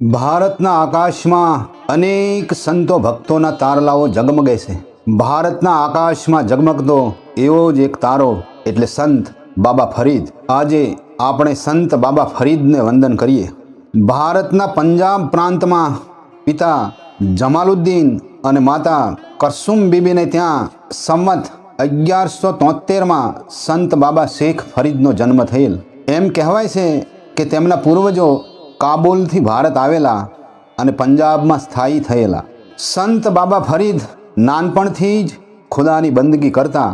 ભારતના આકાશમાં અનેક સંતો ભક્તોના તારલાઓ ઝગમગે છે. ભારતના આકાશમાં ઝગમગતો એવો જ એક તારો, એટલે સંત બાબા ફરીદ. આજે આપણે સંત બાબા ફરીદને વંદન કરીએ. ભારતના પંજાબ પ્રાંતમાં પિતા જમાલુદ્દીન અને માતા કરસુમ બીબીને ત્યાં સંમત અગિયારસો તોતેરમાં સંત બાબા શેખ ફરીદનો જન્મ થયેલ. એમ કહેવાય છે કે તેમના પૂર્વજો કાબુલથી ભારત આવેલા અને પંજાબમાં સ્થાયી થયેલા. સંત બાબા ફરીદ નાનપણથી જ ખુદાની બંદગી કરતા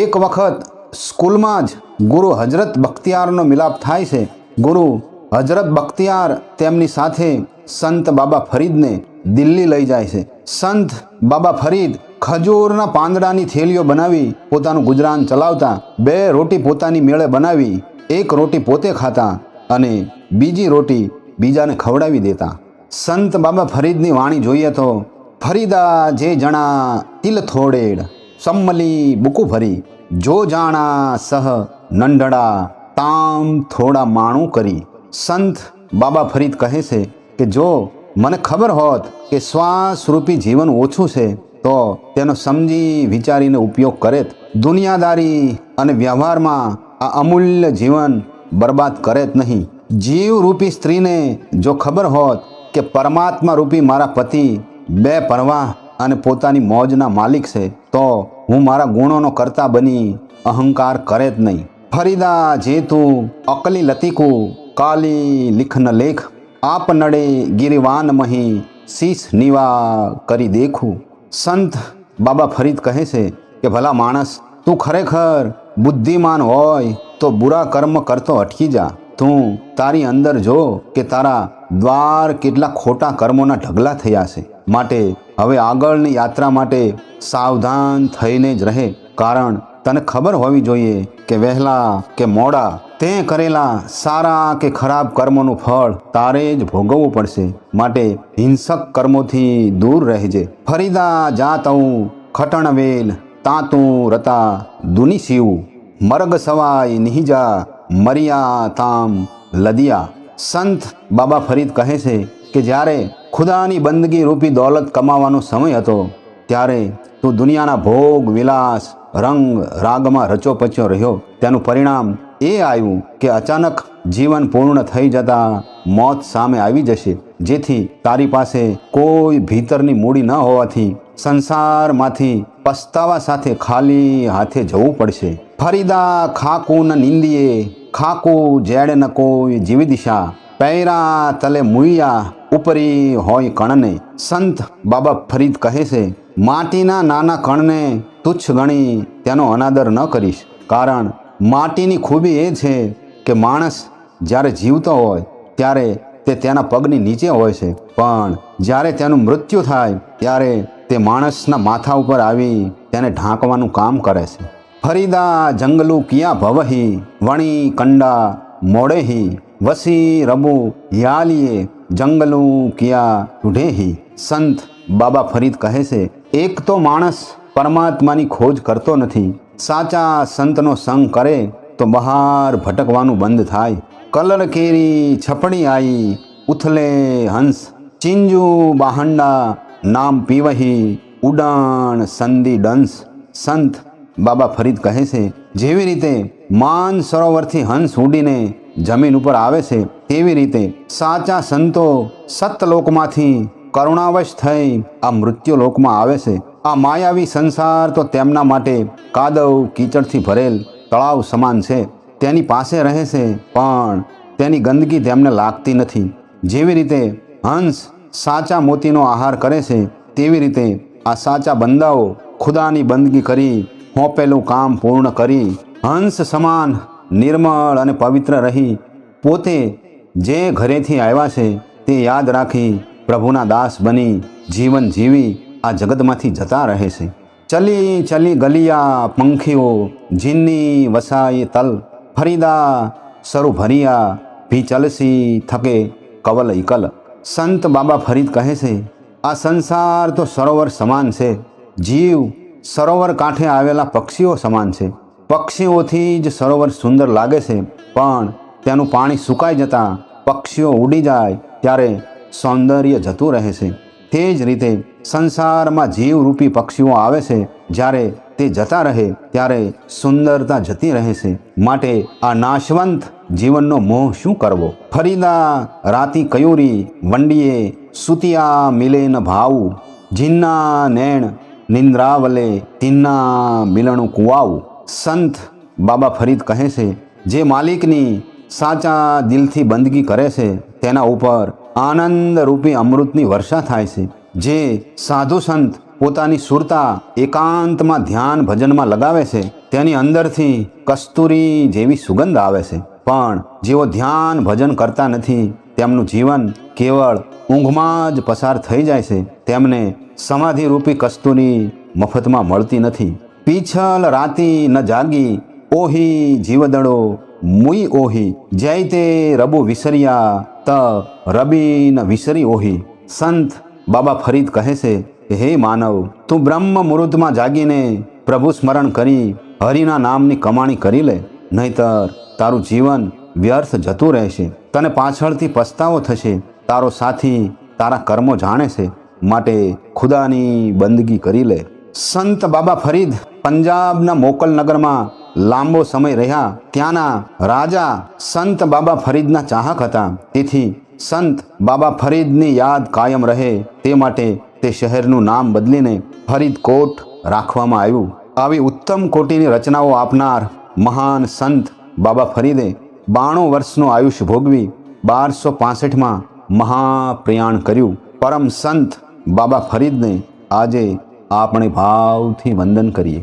એક વખત સ્કૂલમાં જ ગુરુ હજરત બખ્તિયારનો મિલાપ થાય છે. ગુરુ હજરત બખ્તિયાર તેમની સાથે સંત બાબા ફરીદને દિલ્હી લઈ જાય છે. સંત બાબા ફરીદ ખજૂરના પાંદડાની થેલીઓ બનાવી પોતાનું ગુજરાન ચલાવતા, બે રોટી પોતાની મેળે બનાવી, એક રોટી પોતે ખાતા અને બીજી રોટી બીજાને ખવડાવી દેતા. સંત બાબા ફરીદની વાણી જોઈએ તો, ફરીદા જે જણા તિલ થોડેડ, સંમલી બુકુ ભરી, જો જાણા સહ નંડડા તામ થોડા માણું કરી. સંત બાબા ફરીદ કહે છે કે, જો મને ખબર હોત કે શ્વાસરૂપી જીવન ઓછું છે, તો તેનો સમજી વિચારીને ઉપયોગ કરેત. દુનિયાદારી અને વ્યવહારમાં આ અમૂલ્ય જીવન બરબાદ કરે જ નહીં. જીવ રૂપી સ્ત્રીને જો ખબર હોત કે પરમાત્મા રૂપી મારા પતિ બે પરવાહ અને પોતાની મોજના માલિક છે, તો હું મારા ગુણોનો કરતા બની અહંકાર કરે જ નહીં. ફરીદા જે તું અકલી લતીકું કાલી લિખન લેખ, આપ નડે ગિરિવાન મહી શીશ નિવા કરી દેખું. સંત બાબા ફરીદ કહે છે કે, ભલા માણસ, તું ખરેખર બુદ્ધિમાન હોય તો બુરા કર્મ કરતો અટકી જા. તું તારી અંદર જો કે તારા દ્વાર કેટલા ખોટા કર્મોના ઢગલા થયા છે. માટે હવે આગળની યાત્રા માટે સાવધાન થઈને જ રહે. કારણ તને ખબર હોવી જોઈએ કે વહેલા કે મોડા તે કરેલા સારા કે ખરાબ કર્મોનું ફળ તારે જ ભોગવવું પડશે. માટે હિંસક કર્મોથી દૂર રહેજે. ફરીદા જાત ખટણવેલ ખટણ વેલ તાતું રતા દુની શિવ મર્ગ સવાય નિહિજા મરિયા તામ લદિયા. સંત બાબા ફરીદ કહે છે કે જ્યારે ખુદાની બંદગી રૂપી દોલત કમાવાનો સમય હતો, ત્યારે તું દુનિયાના ભોગ, વિલાસ, રંગ, રાગમાં રચોપચ્યો રહ્યો. તેનું પરિણામ એ આવ્યું કે અચાનક જીવન પૂર્ણ થઈ જતા મોત સામે આવી જશે, જેથી તારી પાસે કોઈ ભીતરની મૂડી ન હોવાથી સંસારમાંથી પસ્તાવા સાથે ખાલી હાથે જવું પડશે. ફરીદા ખાકુ નિંદીએ ખાકુ જેડ ન કોઈ જીવી દિશા, પૈરા તલે મુઈયા, ઉપરી હોય કણને. સંત બાબા ફરીદ કહે છે, માટીના નાના કણને તુચ્છ ગણી તેનો અનાદર ન કરીશ. કારણ માટીની ખૂબી એ છે કે માણસ જ્યારે જીવતો હોય, ત્યારે તે તેના પગની નીચે હોય છે. પણ જ્યારે તેનું મૃત્યુ થાય, ત્યારે તે માણસના માથા ઉપર આવી તેને ઢાંકવાનું કામ કરે છે. ફરીદા જંગલું કિયા ભવહી? વણી કંડા મોડેહી? વસી રબુ યાલીએ જંગલું કિયા ઢૂઢેહી સંત બાબા ફરીદ કહે છે, એક તો માણસ પરમાત્માની ખોજ કરતો નથી. સાચા સંતનો સંગ કરે તો બહાર ભટકવાનું બંધ થાય. કલર કેરી છપડી આઈ, ઉથલે હંસ. ચિંજુ બાહંડા નામ પીવહી, ઉડાણ સંધિ ડંસ. સંત બાબા ફરીદ કહે છે, જેવી રીતે માન સરોવરથી હંસ ઉડીને જમીન ઉપર આવે છે, તેવી રીતે સાચા સંતો સતલોકમાંથી કરુણાવશ થઈ આ મૃત્યુ લોકમાં આવે છે. આ માયાવી સંસાર તો તેમના માટે કાદવ કીચડથી ભરેલ તળાવ સમાન છે. તેની પાસે રહે છે, પણ તેની ગંદકી તેમને લાગતી નથી. જેવી રીતે હંસ સાચા મોતીનો આહાર કરે છે, તેવી રીતે આ સાચા બંદાઓ ખુદાની બંદગી કરી હોંપેલું કામ પૂર્ણ કરી હંસ સમાન નિર્મળ અને પવિત્ર રહી પોતે જે ઘરેથી આવ્યા છે તે યાદ રાખી પ્રભુના દાસ બની જીવન જીવી આ જગતમાંથી જતા રહે છે. ચલી ચલી ગલિયા પંખીઓ જીની વસાઈ તલ, ફરીદા સરુ ભરિયા ભી ચલસી થકે કવલ ઇકલ સંત બાબા ફરીદ કહે છે, આ સંસાર તો સરોવર સમાન છે. જીવ સરોવર કાંઠે આવેલા પક્ષીઓ સમાન છે. પક્ષીઓથી જ સરોવર સુંદર લાગે છે. પણ તેનું પાણી સુકાઈ જતાં પક્ષીઓ ઉડી જાય ત્યારે સૌંદર્ય જતું રહે છે. તે જ રીતે સંસારમાં જીવરૂપી પક્ષીઓ આવે છે. જ્યારે તે જતા રહે ત્યારે સુંદરતા જતી રહે છે. માટે આ નાશવંત જીવનનો મોહ શું કરવો? ફરીદા રાતી કયુરી વંડીએ સુતિયા મિલેન ભાવું જીન્ના નેણ નિંદ્રાવલે તિન્ના મિલણું કુવાવું. સંત બાબા ફરીદ કહે છે, જે માલિકની સાચા દિલથી બંદગી કરે છે, તેના ઉપર આનંદ રૂપી અમૃતની વર્ષા થાય છે. જે સાધુ સંત પોતાની સુરતા એકાંતમાં ધ્યાન ભજનમાં લગાવે છે, તેની અંદરથી કસ્તુરી જેવી સુગંધ આવે છે. પણ જેઓ ધ્યાન ભજન કરતા નથી, તેમનું જીવન કેવળ ઊંઘમાં જ પસાર થઈ જાય છે. તેમને સમાધિ રૂપી કસ્તુરી મફતમાં મળતી નથી. પીછલ રાતી ન જાગી, ઓહી જીવદડો મુઈ ઓહી, જય તે રબુ વિસર્યા, ત રબી ન વિસરી ઓહી. સંત બાબા ફરીદ કહે છે કે, હે માનવ, તું બ્રહ્મ મુહૂર્તમાં જાગીને પ્રભુ સ્મરણ કરી, હરિના નામની કમાણી કરી લે, નહીતર તારું જીવન વ્યર્થ જતું રહેશે. તને પાછળથી પસ્તાવો થશે. તારો સાથી તારા કર્મો જાણે છે. માટે ખુદાની બંદગી કરી લે. સંત બાબા ફરીદ પંજાબના મોકલનગરમાં લાંબો સમય રહ્યા. ત્યાંના રાજા સંત બાબા ફરીદના ચાહક હતા. તેથી સંત બાબા ફરીદની યાદ કાયમ રહે તે માટે તે શહેરનું નામ બદલીને ફરીદકોટ રાખવામાં આવ્યું. આવી ઉત્તમ કોટીની રચનાઓ આપનાર મહાન સંત બાબા ફરીદે બાણું વર્ષનું આયુષ્ય ભોગવી બારસો પાસઠમાં મહાપ્રયાણ કર્યું. પરમ સંત બાબા ફરીદને આજે આપણે ભાવથી વંદન કરીએ.